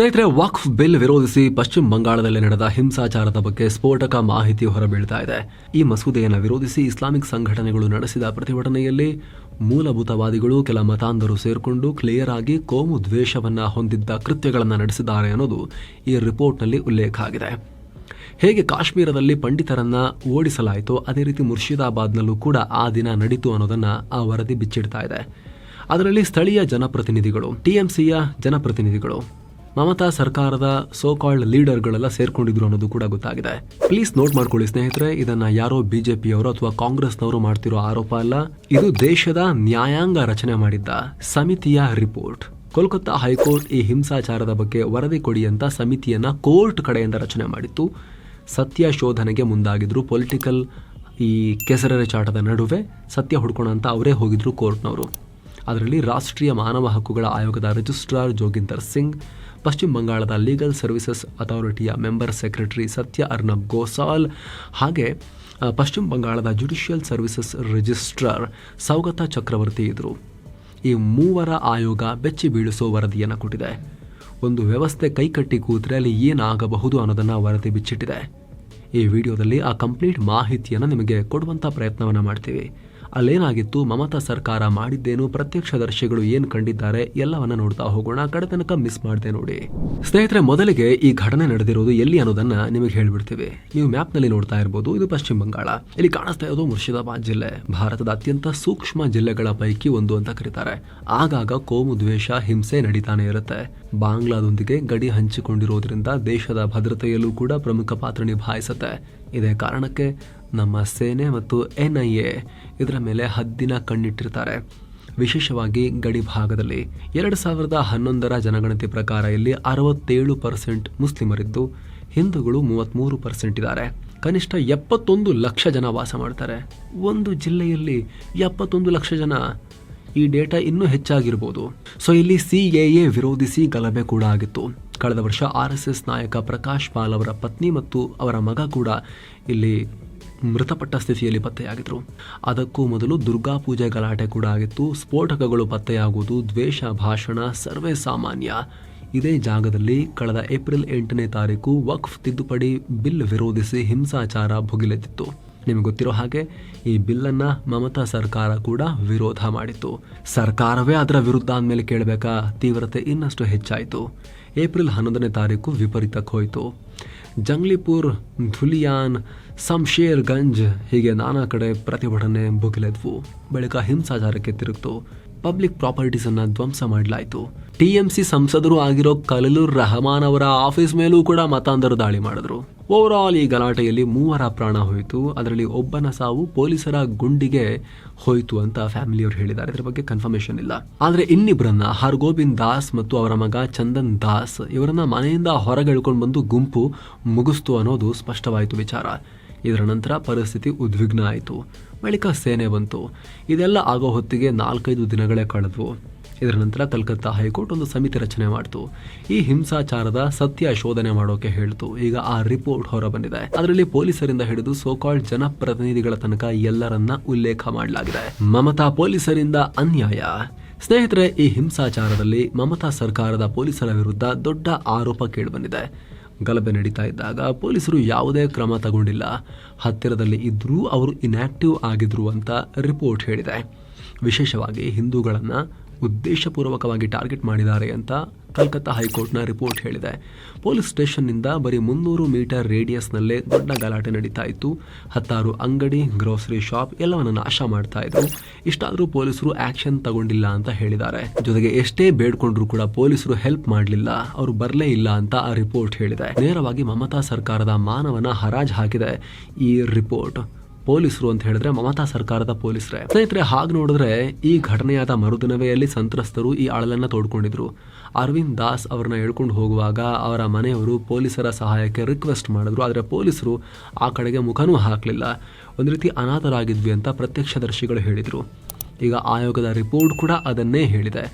ಸ್ನೇಹಿತರೆ, ವಕ್ಫ್ ಬಿಲ್ ವಿರೋಧಿಸಿ ಪಶ್ಚಿಮ ಬಂಗಾಳದಲ್ಲಿ ನಡೆದ ಹಿಂಸಾಚಾರದ ಬಗ್ಗೆ ಸ್ಫೋಟಕ ಮಾಹಿತಿ ಹೊರಬೀಳ್ತಾ ಇದೆ. ಈ ಮಸೂದೆಯನ್ನು ವಿರೋಧಿಸಿ ಇಸ್ಲಾಮಿಕ್ ಸಂಘಟನೆಗಳು ನಡೆಸಿದ ಪ್ರತಿಭಟನೆಯಲ್ಲಿ ಮೂಲಭೂತವಾದಿಗಳು ಕೆಲ ಮತಾಂಧರು ಸೇರಿಕೊಂಡು ಕ್ಲಿಯರ್ ಆಗಿ ಕೋಮು ದ್ವೇಷವನ್ನು ಹೊಂದಿದ್ದ ಕೃತ್ಯಗಳನ್ನು ನಡೆಸಿದ್ದಾರೆ ಅನ್ನೋದು ಈ ರಿಪೋರ್ಟ್ನಲ್ಲಿ ಉಲ್ಲೇಖ ಆಗಿದೆ. ಹೇಗೆ ಕಾಶ್ಮೀರದಲ್ಲಿ ಪಂಡಿತರನ್ನ ಓಡಿಸಲಾಯಿತು ಅದೇ ರೀತಿ ಮುರ್ಷಿದಾಬಾದ್ನಲ್ಲೂ ಕೂಡ ಆ ದಿನ ನಡೀತು ಅನ್ನೋದನ್ನು ಆ ವರದಿ ಬಿಚ್ಚಿಡ್ತಾ ಇದೆ. ಅದರಲ್ಲಿ ಸ್ಥಳೀಯ ಜನಪ್ರತಿನಿಧಿಗಳು, ಟಿಎಂಸಿಯ ಜನಪ್ರತಿನಿಧಿಗಳು. ಮಮತಾ ಸರ್ಕಾರದ ಸೋ ಕಾಲ್ಡ್ ಲೀಡರ್ಗಳೆಲ್ಲ ಸೇರ್ಕೊಂಡಿದ್ರು ಅನ್ನೋದು ಕೂಡ ಗೊತ್ತಾಗಿದೆ. ಪ್ಲೀಸ್ ನೋಟ್ ಮಾಡ್ಕೊಳ್ಳಿ ಸ್ನೇಹಿತರೆ, ಇದನ್ನ ಯಾರೋ ಬಿಜೆಪಿಯವರು ಅಥವಾ ಕಾಂಗ್ರೆಸ್ನವರು ಮಾಡ್ತಿರೋ ಆರೋಪ ಅಲ್ಲ. ಇದು ದೇಶದ ನ್ಯಾಯಾಂಗ ರಚನೆ ಮಾಡಿದ್ದ ಸಮಿತಿಯ ರಿಪೋರ್ಟ್ ಕೋಲ್ಕತ್ತಾ ಹೈಕೋರ್ಟ್ ಈ ಹಿಂಸಾಚಾರದ ಬಗ್ಗೆ ವರದಿ ಕೊಡಿ ಅಂತ ಸಮಿತಿಯನ್ನ ಕೋರ್ಟ್ ಕಡೆಯಿಂದ ರಚನೆ ಮಾಡಿತ್ತು. ಸತ್ಯ ಶೋಧನೆಗೆ ಮುಂದಾಗಿದ್ರು ಪೊಲಿಟಿಕಲ್ ಈ ಕೆಸರರೆ ಚಾಟದ ನಡುವೆ, ಸತ್ಯ ಹುಡ್ಕೋಣ ಅಂತ ಅವರೇ ಹೋಗಿದ್ರು ಕೋರ್ಟ್ನವರು. ಅದರಲ್ಲಿ ರಾಷ್ಟ್ರೀಯ ಮಾನವ ಹಕ್ಕುಗಳ ಆಯೋಗದ ರಿಜಿಸ್ಟ್ರಾರ್ ಜೋಗಿಂದರ್ ಸಿಂಗ್ ಪಶ್ಚಿಮ ಬಂಗಾಳದ ಲೀಗಲ್ ಸರ್ವಿಸಸ್ ಅಥಾರಿಟಿಯ ಮೆಂಬರ್ ಸೆಕ್ರೆಟರಿ ಸತ್ಯ ಅರ್ನಬ್ ಗೋಸಾಲ್ ಹಾಗೆ ಪಶ್ಚಿಮ ಬಂಗಾಳದ judicial services registrar Saugata Chakraborty ಇದ್ದರು ಈ ಮೂವರ ಆಯೋಗ ಬೆಚ್ಚಿ ಬೀಳಿಸೋ ವರದಿಯನ್ನು ಕೊಟ್ಟಿದೆ. ಒಂದು ವ್ಯವಸ್ಥೆ ಕೈಕಟ್ಟಿ ಕೂತ್ರೆ ಅಲ್ಲಿ ಏನಾಗಬಹುದು ಅನ್ನೋದನ್ನು ವರದಿ ಬಿಚ್ಚಿಟ್ಟಿದೆ. ಈ ವಿಡಿಯೋದಲ್ಲಿ ಆ ಕಂಪ್ಲೀಟ್ ಮಾಹಿತಿಯನ್ನು ನಿಮಗೆ ಕೊಡುವಂಥ ಪ್ರಯತ್ನವನ್ನು ಮಾಡ್ತೀವಿ. ಅಲ್ಲೇನಾಗಿತ್ತು? ಮಮತಾ ಸರ್ಕಾರ ಮಾಡಿದ್ದೇನು? ಪ್ರತ್ಯಕ್ಷದರ್ಶಿಗಳು ಏನ್ ಕಂಡಿದ್ದಾರೆ? ಎಲ್ಲವನ್ನ ನೋಡ್ತಾ ಹೋಗೋಣ. ಕಡೆ ತನಕ ಮಿಸ್ ಮಾಡದೆ ನೋಡಿ. ಸ್ನೇಹಿತರೆ, ಮೊದಲಿಗೆ ಈ ಘಟನೆ ನಡೆದಿರೋದು ಎಲ್ಲಿ ಅನ್ನೋದನ್ನ ನಿಮಗೆ ಹೇಳ್ಬಿಡ್ತೀವಿ. ನೀವು ಮ್ಯಾಪ್ನಲ್ಲಿ ನೋಡ್ತಾ ಇರಬಹುದು ಇದು ಪಶ್ಚಿಮ ಬಂಗಾಳ. ಇಲ್ಲಿ ಕಾಣಿಸ್ತಾ ಇರೋದು ಮುರ್ಷಿದಾಬಾದ್ ಜಿಲ್ಲೆ. ಭಾರತದ ಅತ್ಯಂತ ಸೂಕ್ಷ್ಮ ಜಿಲ್ಲೆಗಳ ಪೈಕಿ ಒಂದು ಅಂತ ಕರೀತಾರೆ. ಆಗಾಗ ಕೋಮು ದ್ವೇಷ, ಹಿಂಸೆ ನಡೀತಾನೆ ಇರುತ್ತೆ. ಬಾಂಗ್ಲಾದೊಂದಿಗೆ ಗಡಿ ಹಂಚಿಕೊಂಡಿರೋದ್ರಿಂದ ದೇಶದ ಭದ್ರತೆಯಲ್ಲೂ ಕೂಡ ಪ್ರಮುಖ ಪಾತ್ರ ನಿಭಾಯಿಸುತ್ತೆ. ಇದೇ ಕಾರಣಕ್ಕೆ ನಮ್ಮ ಸೇನೆ ಮತ್ತು ಎನ್ ಐ ಎ ಇದರ ಮೇಲೆ ಹದ್ದಿನ ಕಣ್ಣಿಟ್ಟಿರ್ತಾರೆ. ವಿಶೇಷವಾಗಿ ಗಡಿ ಭಾಗದಲ್ಲಿ ಎರಡು ಸಾವಿರದ ಹನ್ನೊಂದರ ಜನಗಣತಿ ಪ್ರಕಾರ ಇಲ್ಲಿ ಅರವತ್ತೇಳು ಪರ್ಸೆಂಟ್ ಮುಸ್ಲಿಮರಿದ್ದು, ಹಿಂದೂಗಳು ಮೂವತ್ತ್ಮೂರು ಪರ್ಸೆಂಟ್ ಇದ್ದಾರೆ. ಕನಿಷ್ಠ ಎಪ್ಪತ್ತೊಂದು ಲಕ್ಷ ಜನ ವಾಸ ಮಾಡ್ತಾರೆ. ಒಂದು ಜಿಲ್ಲೆಯಲ್ಲಿ ಎಪ್ಪತ್ತೊಂದು ಲಕ್ಷ ಜನ ಈ ಡೇಟಾ ಇನ್ನೂ ಹೆಚ್ಚಾಗಿರ್ಬೋದು. ಸೊ, ಇಲ್ಲಿ ಸಿ ಎ ವಿರೋಧಿಸಿ ಗಲಭೆ ಕೂಡ ಆಗಿತ್ತು. ಕಳೆದ ವರ್ಷ ಆರ್ ಎಸ್ ಎಸ್ ನಾಯಕ ಪ್ರಕಾಶ್ ಪಾಲ್ ಅವರ ಪತ್ನಿ ಮತ್ತು ಅವರ ಮಗ ಕೂಡ ಇಲ್ಲಿ ಮೃತಪಟ್ಟ ಸ್ಥಿತಿಯಲ್ಲಿ ಪತ್ತೆಯಾಗಿದ್ರು. ಅದಕ್ಕೂ ಮೊದಲು ದುರ್ಗಾ ಪೂಜೆ ಗಲಾಟೆ ಕೂಡ ಆಗಿತ್ತು. ಸ್ಫೋಟಕಗಳು ಪತ್ತೆಯಾಗುವುದು, ದ್ವೇಷ, ಭಾಷಣ, ಸರ್ವೇ ಸಾಮಾನ್ಯ. ಇದೇ ಜಾಗದಲ್ಲಿ ಕಳೆದ ಏಪ್ರಿಲ್ ಎಂಟನೇ ತಾರೀಕು ವಕ್ಫ್ ತಿದ್ದುಪಡಿ ಬಿಲ್ ವಿರೋಧಿಸಿ ಹಿಂಸಾಚಾರ ಭುಗಿಲೆದ್ದಿತ್ತು ನಿಮಗೆ ಗೊತ್ತಿರೋ ಹಾಗೆ, ಈ ಬಿಲ್ಲನ್ನು ಮಮತಾ ಸರ್ಕಾರ ಕೂಡ ವಿರೋಧ ಮಾಡಿತ್ತು. ಸರ್ಕಾರವೇ ಅದರ ವಿರುದ್ಧ ಅಂದಮೇಲೆ ಕೇಳಬೇಕಾ? ತೀವ್ರತೆ ಇನ್ನಷ್ಟು ಹೆಚ್ಚಾಯಿತು. ಏಪ್ರಿಲ್ ಹನ್ನೊಂದನೇ ತಾರೀಕು ವಿಪರೀತಕ್ಕೆ ಹೋಯಿತು ಜಂಗ್ಲಿಪುರ್, ಧುಲಿಯಾನ್ ಸಂಶೇರ್ಗಂಜ್ ಹೀಗೆ ನಾನಾ ಕಡೆ ಪ್ರತಿಭಟನೆ ಭುಗಿಲೆದ್ವು. ಬಳಿಕ ಹಿಂಸಾಚಾರಕ್ಕೆ ತಿರುಗಿತು. ಪಬ್ಲಿಕ್ ಪ್ರಾಪರ್ಟೀಸ್ ಅನ್ನ ಧ್ವಂಸ ಮಾಡಲಾಯಿತು. ಟಿ ಎಂ ಸಿ ಸಂಸದರು ಆಗಿರೋ ಕಲಲೂರ್ ರಹಮಾನ್ ಅವರ ಆಫೀಸ್ ಮೇಲೂ ಕೂಡ ಮತಾಂಧರು ದಾಳಿ ಮಾಡಿದ್ರು. ಓವರ್ ಆಲ್ ಈ ಗಲಾಟೆಯಲ್ಲಿ ಮೂವರ ಪ್ರಾಣ ಹೋಯಿತು. ಅದರಲ್ಲಿ ಒಬ್ಬನ ಸಾವು ಪೊಲೀಸರ ಗುಂಡಿಗೆ ಹೋಯಿತು ಅಂತ ಫ್ಯಾಮಿಲಿಯವರು ಹೇಳಿದ್ದಾರೆ. ಇದರ ಬಗ್ಗೆ ಕನ್ಫರ್ಮೇಶನ್ ಇಲ್ಲ. ಆದರೆ ಇನ್ನಿಬ್ಬರನ್ನ ಹರ್ಗೋಬಿಂದ್ ದಾಸ್ ಮತ್ತು ಅವರ ಮಗ ಚಂದನ್ ದಾಸ್ ಇವರನ್ನ ಮನೆಯಿಂದ ಹೊರಗೆಳ್ಕೊಂಡು ಬಂದು ಗುಂಪು ಮುಗಿಸ್ತು ಅನ್ನೋದು ಸ್ಪಷ್ಟವಾಯಿತು ವಿಚಾರ. ಇದರ ನಂತರ ಪರಿಸ್ಥಿತಿ ಉದ್ವಿಗ್ನ ಆಯಿತು. ಬಳಿಕ ಸೇನೆ ಬಂತು. ಇದೆಲ್ಲ ಆಗೋ ಹೊತ್ತಿಗೆ ನಾಲ್ಕೈದು ದಿನಗಳೇ ಕಳೆದ್ವು. ಇದರ ನಂತರ ಕಲ್ಕತ್ತಾ ಹೈಕೋರ್ಟ್ ಒಂದು ಸಮಿತಿ ರಚನೆ ಮಾಡಿತು. ಈ ಹಿಂಸಾಚಾರದ ಸತ್ಯ ಶೋಧನೆ ಮಾಡೋಕೆ ಹೇಳ್ತು. ಈಗ ಆ ರಿಪೋರ್ಟ್ ಹೊರ ಬಂದಿದೆ ಅದರಲ್ಲಿ ಪೊಲೀಸರಿಂದ ಹಿಡಿದು ಸೋಕಾಲ್ಡ್ ಜನಪ್ರತಿನಿಧಿಗಳ ತನಕ ಎಲ್ಲರನ್ನ ಉಲ್ಲೇಖ ಮಾಡಲಾಗಿದೆ. ಮಮತಾ ಪೊಲೀಸರಿಂದ ಅನ್ಯಾಯ. ಸ್ನೇಹಿತರೆ, ಈ ಹಿಂಸಾಚಾರದಲ್ಲಿ ಮಮತಾ ಸರ್ಕಾರದ ಪೊಲೀಸರ ವಿರುದ್ಧ ದೊಡ್ಡ ಆರೋಪ ಕೇಳಿಬಂದಿದೆ. ಗಲಭೆ ನಡೀತಾ ಇದ್ದಾಗ ಪೊಲೀಸರು ಯಾವುದೇ ಕ್ರಮ ತಗೊಂಡಿಲ್ಲ. ಹತ್ತಿರದಲ್ಲಿ ಇದ್ದರೂ ಅವರು ಇನ್ಆಕ್ಟಿವ್ ಆಗಿದ್ರು ಅಂತ ರಿಪೋರ್ಟ್ ಹೇಳಿದೆ. ವಿಶೇಷವಾಗಿ ಹಿಂದೂಗಳನ್ನ ಉದ್ದೇಶಪೂರ್ವಕವಾಗಿ ಟಾರ್ಗೆಟ್ ಮಾಡಿದ್ದಾರೆ ಅಂತ ಕಲ್ಕತ್ತಾ ಹೈಕೋರ್ಟ್ನ ರಿಪೋರ್ಟ್ ಹೇಳಿದೆ. ಪೊಲೀಸ್ ಸ್ಟೇಷನ್ನಿಂದ ಬರೀ ಮುನ್ನೂರು ಮೀಟರ್ ರೇಡಿಯಸ್ನಲ್ಲೇ ದೊಡ್ಡ ಗಲಾಟೆ ನಡೀತಾ ಇತ್ತು. ಹತ್ತಾರು ಅಂಗಡಿ, ಗ್ರೋಸರಿ ಶಾಪ್ ಎಲ್ಲವನ್ನು ನಾಶ ಮಾಡ್ತಾ ಇದ್ರು. ಇಷ್ಟಾದರೂ ಪೊಲೀಸರು ಆಕ್ಷನ್ ತಗೊಂಡಿಲ್ಲ ಅಂತ ಹೇಳಿದ್ದಾರೆ. ಜೊತೆಗೆ ಎಷ್ಟೇ ಬೇಡ್ಕೊಂಡ್ರು ಕೂಡ ಪೊಲೀಸರು ಹೆಲ್ಪ್ ಮಾಡಲಿಲ್ಲ. ಅವರು ಬರಲೇ ಇಲ್ಲ ಅಂತ ಆ ರಿಪೋರ್ಟ್ ಹೇಳಿದೆ. ನೇರವಾಗಿ ಮಮತಾ ಸರ್ಕಾರದ ಮಾನವನ ಹರಾಜ್ ಹಾಕಿದೆ ಈ ರಿಪೋರ್ಟ್. ಪೊಲೀಸರು ಅಂತ ಹೇಳಿದ್ರೆ ಮಮತಾ ಸರ್ಕಾರದ ಪೊಲೀಸರೇ. ಸ್ನೇಹಿತರೆ, ಹಾಗೆ ನೋಡಿದ್ರೆ ಈ ಘಟನೆಯಾದ ಮರುದಿನವೇ ಅಲ್ಲಿ ಸಂತ್ರಸ್ತರು ಈ ಅಳಲನ್ನ ತೋಡ್ಕೊಂಡಿದ್ರು. ಅರವಿಂದ್ ದಾಸ್ ಅವರನ್ನ ಹೇಳ್ಕೊಂಡು ಹೋಗುವಾಗ ಅವರ ಮನೆಯವರು ಪೊಲೀಸರ ಸಹಾಯಕ್ಕೆ ರಿಕ್ವೆಸ್ಟ್ ಮಾಡಿದ್ರು. ಆದರೆ ಪೊಲೀಸರು ಆ ಕಡೆಗೆ ಮುಖನೂ ಹಾಕಲಿಲ್ಲ. ಒಂದು ರೀತಿ ಅನಾಥರಾಗಿದ್ವಿ ಅಂತ ಪ್ರತ್ಯಕ್ಷದರ್ಶಿಗಳು ಹೇಳಿದರು. ಈಗ ಆಯೋಗದ ರಿಪೋರ್ಟ್ ಕೂಡ ಅದನ್ನೇ ಹೇಳಿದೆ.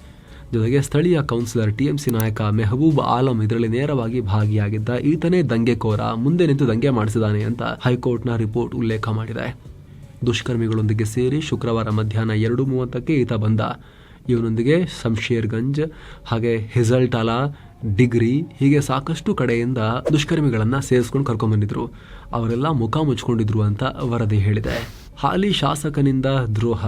ಜೊತೆಗೆ ಸ್ಥಳೀಯ ಕೌನ್ಸಿಲರ್ ಟಿಎಂಸಿ ನಾಯಕ ಮೆಹಬೂಬ್ ಆಲಂ ಇದರಲ್ಲಿ ನೇರವಾಗಿ ಭಾಗಿಯಾಗಿದ್ದ ಈತನೇ ದಂಗೆಕೋರ ಮುಂದೆ ನಿಂತು ದಂಗೆ ಮಾಡಿಸಿದಾನೆ ಅಂತ ಹೈಕೋರ್ಟ್ನ ರಿಪೋರ್ಟ್ ಉಲ್ಲೇಖ ಮಾಡಿದೆ. ದುಷ್ಕರ್ಮಿಗಳೊಂದಿಗೆ ಸೇರಿ ಶುಕ್ರವಾರ ಮಧ್ಯಾಹ್ನ ಎರಡು ಮೂವತ್ತಕ್ಕೆ ಈತ ಬಂದ. ಇವನೊಂದಿಗೆ ಶಂಶೇರ್ಗಂಜ್ ಹಾಗೆ ಹಿಜಲ್ಟಾಲಾ, ಡಿಗ್ರಿ, ಹೀಗೆ ಸಾಕಷ್ಟು ಕಡೆಯಿಂದ ದುಷ್ಕರ್ಮಿಗಳನ್ನು ಸೇರಿಸ್ಕೊಂಡು ಕರ್ಕೊಂಡ್ಬಂದಿದ್ರು ಅವರೆಲ್ಲ ಮುಖ ಮುಚ್ಕೊಂಡಿದ್ರು ಅಂತ ವರದಿ ಹೇಳಿದೆ. ಹಾಲಿ ಶಾಸಕನಿಂದ ದ್ರೋಹ.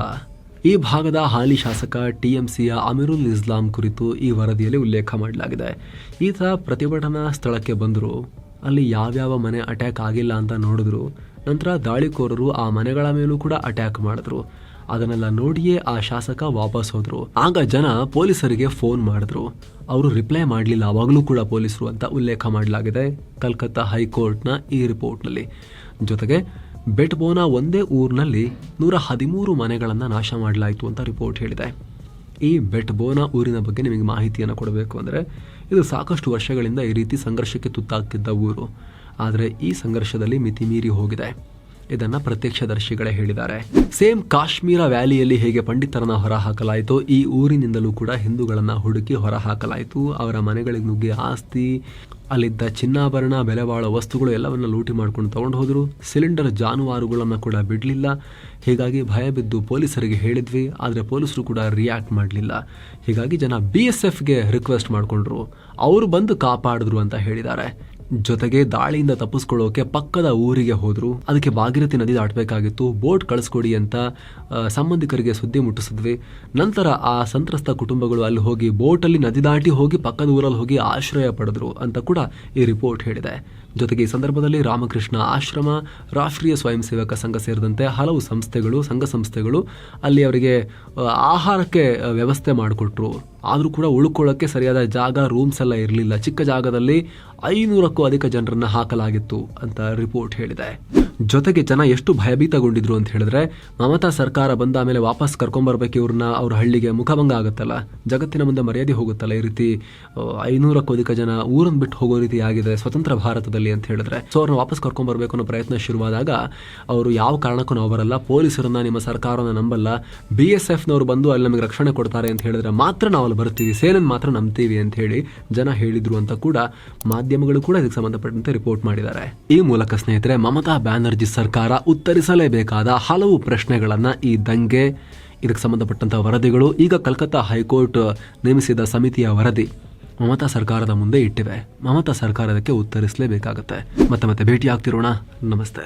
ಈ ಭಾಗದ ಹಾಲಿ ಶಾಸಕ ಟಿಎಂಸಿಯ ಅಮಿರುಲ್ ಇಸ್ಲಾಂ ಕುರಿತು ಈ ವರದಿಯಲ್ಲಿ ಉಲ್ಲೇಖ ಮಾಡಲಾಗಿದೆ. ಈತ ಪ್ರತಿಭಟನಾ ಸ್ಥಳಕ್ಕೆ ಬಂದರು. ಅಲ್ಲಿ ಯಾವ್ಯಾವ ಮನೆ ಅಟ್ಯಾಕ್ ಆಗಿಲ್ಲ ಅಂತ ನೋಡಿದ್ರು. ನಂತರ ದಾಳಿಕೋರರು ಆ ಮನೆಗಳ ಮೇಲೂ ಕೂಡ ಅಟ್ಯಾಕ್ ಮಾಡಿದ್ರು. ಅದನ್ನೆಲ್ಲ ನೋಡಿಯೇ ಆ ಶಾಸಕ ವಾಪಸ್ ಹೋದರು. ಆಗ ಜನ ಪೊಲೀಸರಿಗೆ ಫೋನ್ ಮಾಡಿದ್ರು. ಅವರು ರಿಪ್ಲೈ ಮಾಡಲಿಲ್ಲ. ಅವಾಗಲೂ ಕೂಡ ಪೊಲೀಸರು ಅಂತ ಉಲ್ಲೇಖ ಮಾಡಲಾಗಿದೆ ಕಲ್ಕತ್ತಾ ಹೈಕೋರ್ಟ್ನ ಈ ರಿಪೋರ್ಟ್ನಲ್ಲಿ. ಜೊತೆಗೆ ಬೆಟ್ಬೋನ ಒಂದೇ ಊರಿನಲ್ಲಿ ನೂರ ಹದಿಮೂರು ಮನೆಗಳನ್ನು ನಾಶ ಮಾಡಲಾಯಿತು ಅಂತ ರಿಪೋರ್ಟ್ ಹೇಳಿದೆ. ಈ ಬೆಟ್ಬೋನಾ ಊರಿನ ಬಗ್ಗೆ ನಿಮಗೆ ಮಾಹಿತಿಯನ್ನು ಕೊಡಬೇಕು ಅಂದರೆ, ಇದು ಸಾಕಷ್ಟು ವರ್ಷಗಳಿಂದ ಈ ರೀತಿ ಸಂಘರ್ಷಕ್ಕೆ ತುತ್ತಾಗ್ತಿದ್ದ ಊರು. ಆದರೆ ಈ ಸಂಘರ್ಷದಲ್ಲಿ ಮಿತಿ ಮೀರಿ ಹೋಗಿದೆ. ಇದನ್ನ ಪ್ರತ್ಯಕ್ಷದರ್ಶಿಗಳೇ ಹೇಳಿದ್ದಾರೆ. ಸೇಮ್ ಕಾಶ್ಮೀರ ವ್ಯಾಲಿಯಲ್ಲಿ ಹೇಗೆ ಪಂಡಿತರನ್ನ ಹೊರಹಾಕಲಾಯಿತು, ಈ ಊರಿನಿಂದಲೂ ಕೂಡ ಹಿಂದೂಗಳನ್ನ ಹುಡುಕಿ ಹೊರಹಾಕಲಾಯಿತು. ಅವರ ಮನೆಗಳಿಗೆ ನುಗ್ಗಿ ಆಸ್ತಿ, ಅಲ್ಲಿದ್ದ ಚಿನ್ನಾಭರಣ ಬೆಲೆ ಬಾಳೋ ವಸ್ತುಗಳು ಎಲ್ಲವನ್ನ ಲೂಟಿ ಮಾಡ್ಕೊಂಡು ತಗೊಂಡು ಹೋದರು. ಸಿಲಿಂಡರ್ ಜಾನುವಾರುಗಳನ್ನು ಕೂಡ ಬಿಡಲಿಲ್ಲ. ಹೀಗಾಗಿ ಭಯ ಬಿದ್ದು ಪೊಲೀಸರಿಗೆ ಹೇಳಿದ್ವಿ, ಆದರೆ ಪೊಲೀಸರು ಕೂಡ ರಿಯಾಕ್ಟ್ ಮಾಡಲಿಲ್ಲ. ಹೀಗಾಗಿ ಜನ ಬಿ ಎಸ್ ಎಫ್ಗೆ ರಿಕ್ವೆಸ್ಟ್ ಮಾಡಿಕೊಂಡ್ರು. ಅವರು ಬಂದು ಕಾಪಾಡಿದ್ರು ಅಂತ ಹೇಳಿದ್ದಾರೆ. ಜೊತೆಗೆ ದಾಳಿಯಿಂದ ತಪ್ಪಿಸ್ಕೊಳ್ಳೋಕೆ ಪಕ್ಕದ ಊರಿಗೆ ಹೋದ್ರು. ಅದಕ್ಕೆ ಭಾಗೀರಥಿ ನದಿ ದಾಟಬೇಕಾಗಿತ್ತು. ಬೋಟ್ ಕಳಿಸ್ಕೊಡಿ ಅಂತ ಸಂಬಂಧಿಕರಿಗೆ ಸುದ್ದಿ ಮುಟ್ಟಿಸಿದ್ವಿ. ನಂತರ ಆ ಸಂತ್ರಸ್ತ ಕುಟುಂಬಗಳು ಅಲ್ಲಿ ಹೋಗಿ ಬೋಟಲ್ಲಿ ನದಿ ದಾಟಿ ಹೋಗಿ ಪಕ್ಕದ ಊರಲ್ಲಿ ಹೋಗಿ ಆಶ್ರಯ ಪಡೆದ್ರು ಅಂತ ಕೂಡ ಈ ರಿಪೋರ್ಟ್ ಹೇಳಿದೆ. ಜೊತೆಗೆ ಈ ಸಂದರ್ಭದಲ್ಲಿ ರಾಮಕೃಷ್ಣ ಆಶ್ರಮ, ರಾಷ್ಟ್ರೀಯ ಸ್ವಯಂ ಸೇವಕ ಸಂಘ ಸೇರಿದಂತೆ ಹಲವು ಸಂಸ್ಥೆಗಳು, ಸಂಘ ಸಂಸ್ಥೆಗಳು ಅಲ್ಲಿ ಅವರಿಗೆ ಆಹಾರಕ್ಕೆ ವ್ಯವಸ್ಥೆ ಮಾಡಿಕೊಟ್ರು. ಆದರೂ ಕೂಡ ಉಳ್ಕೊಳ್ಳೋಕ್ಕೆ ಸರಿಯಾದ ಜಾಗ, ರೂಮ್ಸ್ ಎಲ್ಲ ಇರಲಿಲ್ಲ. ಚಿಕ್ಕ ಜಾಗದಲ್ಲಿ ಐನೂರಕ್ಕೂ ಅಧಿಕ ಜನರನ್ನ ಹಾಕಲಾಗಿತ್ತು ಅಂತ ರಿಪೋರ್ಟ್ ಹೇಳಿದೆ. ಜೊತೆಗೆ ಜನ ಎಷ್ಟು ಭಯಭೀತಗೊಂಡಿದ್ರು ಅಂತ ಹೇಳಿದ್ರೆ, ಮಮತಾ ಸರ್ಕಾರ ಬಂದ ಮೇಲೆ ವಾಪಸ್ ಕರ್ಕೊಂಬರ್ಬೇಕು ಇವ್ರನ್ನ ಅವ್ರ ಹಳ್ಳಿಗೆ ಮುಖಭಂಗ ಆಗುತ್ತಲ್ಲ. ಜಗತ್ತಿನ ಮುಂದೆ ಮರ್ಯಾದೆ ಹೋಗುತ್ತಲ್ಲ ಈ ರೀತಿ ಐನೂರಕ್ಕೂ ಅಧಿಕ ಜನ ಊರನ್ನು ಬಿಟ್ಟು ಹೋಗೋ ರೀತಿ ಆಗಿದೆ ಸ್ವತಂತ್ರ ಭಾರತದಲ್ಲಿ ಅಂತ ಹೇಳಿದ್ರೆ. ಸೊ ಅವ್ರನ್ನ ವಾಪಸ್ ಕರ್ಕೊಂಬರ್ಬೇಕು ಅನ್ನೋ ಪ್ರಯತ್ನ ಶುರುವಾದಾಗ ಅವರು ಯಾವ ಕಾರಣಕ್ಕೂ ನಾವು ಬರಲ್ಲ, ಪೊಲೀಸರನ್ನ ನಿಮ್ಮ ಸರ್ಕಾರನ ನಂಬಲ್ಲ, ಬಿ ಎಸ್ ಎಫ್ನವರು ಬಂದು ಅಲ್ಲಿ ನಮಗೆ ರಕ್ಷಣೆ ಕೊಡ್ತಾರೆ ಅಂತ ಹೇಳಿದ್ರೆ ಮಾತ್ರ ನಾವು ಅಲ್ಲಿ ಬರ್ತೀವಿ ಸೇನೆ ಮಾತ್ರ ನಂಬ್ತೀವಿ ಅಂತ ಹೇಳಿ ಜನ ಹೇಳಿದ್ರು ಅಂತ ಕೂಡ ಮಾಧ್ಯಮಗಳು ಕೂಡ ಇದಕ್ಕೆ ಸಂಬಂಧಪಟ್ಟಂತೆ ರಿಪೋರ್ಟ್ ಮಾಡಿದ್ದಾರೆ. ಈ ಮೂಲಕ ಸ್ನೇಹಿತರೆ, ಮಮತಾ ಬ್ಯಾನರ್ಜಿ ಸರ್ಕಾರ ಉತ್ತರಿಸಲೇಬೇಕಾದ ಹಲವು ಪ್ರಶ್ನೆಗಳನ್ನು ಈ ದಂಗೆ ಇದಕ್ಕೆ ಸಂಬಂಧಪಟ್ಟಂತ ವರದಿಗಳು ಈಗ ಕಲ್ಕತ್ತಾ ಹೈಕೋರ್ಟ್ ನೇಮಿಸಿದ ಸಮಿತಿಯ ವರದಿ ಮಮತಾ ಸರ್ಕಾರದ ಮುಂದೆ ಇಟ್ಟಿವೆ. ಮಮತಾ ಸರ್ಕಾರದಕ್ಕೆ ಉತ್ತರಿಸಲೇಬೇಕಾಗುತ್ತೆ. ಮತ್ತೆ ಮತ್ತೆ ಭೇಟಿ ಆಗ್ತಿರೋಣ ನಮಸ್ತೆ.